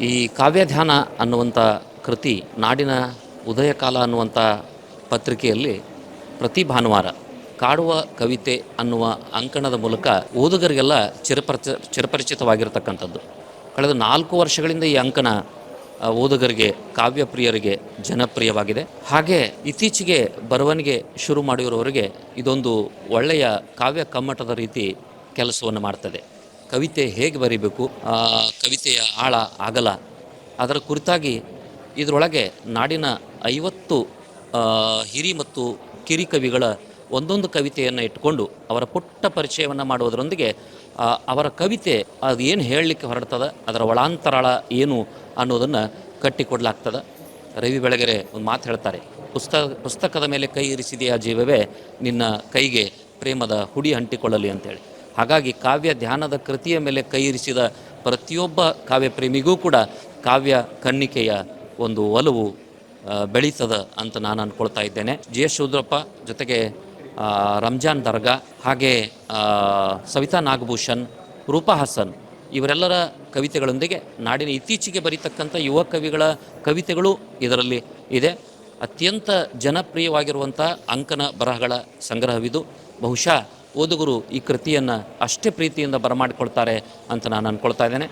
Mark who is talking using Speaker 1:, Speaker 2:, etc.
Speaker 1: ಈ ಕಾವ್ಯಧ್ಯಾನ ಅನ್ನುವಂಥ ಕೃತಿ, ನಾಡಿನ ಉದಯಕಾಲ ಅನ್ನುವಂಥ ಪತ್ರಿಕೆಯಲ್ಲಿ ಪ್ರತಿ ಭಾನುವಾರ ಕಾಡುವ ಕವಿತೆ ಅನ್ನುವ ಅಂಕಣದ ಮೂಲಕ ಓದುಗರಿಗೆಲ್ಲ ಚಿರಪರಿಚ, ಚಿರಪರಿಚಿತವಾಗಿರತಕ್ಕಂಥದ್ದು. ಕಳೆದ ನಾಲ್ಕು ವರ್ಷಗಳಿಂದ ಈ ಅಂಕಣ ಓದುಗರಿಗೆ, ಕಾವ್ಯಪ್ರಿಯರಿಗೆ ಜನಪ್ರಿಯವಾಗಿದೆ. ಹಾಗೆ ಇತ್ತೀಚೆಗೆ ಬರವಣಿಗೆ ಶುರು ಮಾಡಿರುವವರಿಗೆ ಇದೊಂದು ಒಳ್ಳೆಯ ಕಾವ್ಯ ಕಮ್ಮಟದ ರೀತಿ ಕೆಲಸವನ್ನು ಮಾಡ್ತದೆ. ಕವಿತೆ ಹೇಗೆ ಬರೀಬೇಕು? ಕವಿತೆಯ ಆಳ ಆಗಲ ಅದರ ಕುರಿತಾಗಿ ಇದರೊಳಗೆ ನಾಡಿನ ಐವತ್ತು ಹಿರಿ ಮತ್ತು ಕಿರಿ ಕವಿಗಳ ಒಂದೊಂದು ಕವಿತೆಯನ್ನು ಇಟ್ಕೊಂಡು ಅವರ ಪುಟ್ಟ ಪರಿಚಯವನ್ನು ಮಾಡುವುದರೊಂದಿಗೆ ಅವರ ಕವಿತೆ ಅದು ಏನು ಹೇಳಲಿಕ್ಕೆ ಹೊರಡ್ತದೆ, ಅದರ ಒಳಾಂತರಾಳ ಏನು ಅನ್ನೋದನ್ನು ಕಟ್ಟಿಕೊಡ್ಲಾಗ್ತದೆ. ರವಿ ಬೆಳಗೆರೆ ಒಂದು ಮಾತು ಹೇಳ್ತಾರೆ ಪುಸ್ತಕ ಪುಸ್ತಕದ ಮೇಲೆ ಕೈ ಇರಿಸಿದೆಯಾ ಜೀವವೇ, ನಿನ್ನ ಕೈಗೆ ಪ್ರೇಮದ ಹುಡಿ ಅಂಟಿಕೊಳ್ಳಲಿ ಅಂತೇಳಿ. ಹಾಗಾಗಿ ಕಾವ್ಯ ಧ್ಯಾನದ ಕೃತಿಯ ಮೇಲೆ ಕೈ ಇರಿಸಿದ ಪ್ರತಿಯೊಬ್ಬ ಕಾವ್ಯ ಪ್ರೇಮಿಗೂ ಕೂಡ ಕಾವ್ಯ ಕನ್ನಿಕೆಯ ಒಂದು ಒಲವು ಬೆಳೀತದ ಅಂತ ನಾನು ಅಂದ್ಕೊಳ್ತಾ ಇದ್ದೇನೆ. ಜಿ ಎಸ್ ಶೂದ್ರಪ್ಪ ಜೊತೆಗೆ ರಂಜಾನ್ ದರ್ಗಾ, ಹಾಗೆ ಸವಿತಾ ನಾಗಭೂಷಣ್, ರೂಪಾ ಹಸನ್ ಇವರೆಲ್ಲರ ಕವಿತೆಗಳೊಂದಿಗೆ ನಾಡಿನ ಇತ್ತೀಚೆಗೆ ಬರೀತಕ್ಕಂಥ ಯುವ ಕವಿಗಳ ಕವಿತೆಗಳು ಇದರಲ್ಲಿ ಇದೆ. ಅತ್ಯಂತ ಜನಪ್ರಿಯವಾಗಿರುವಂಥ ಅಂಕನ ಬರಹಗಳ ಸಂಗ್ರಹವಿದು. ಬಹುಶಃ ಓದುಗರು ಈ ಕೃತಿಯನ್ನು ಅಷ್ಟೇ ಪ್ರೀತಿಯಿಂದ ಬರಮಾಡಿಕೊಳ್ತಾರೆ ಅಂತ ನಾನು ಅಂದ್ಕೊಳ್ತಾ ಇದ್ದೇನೆ.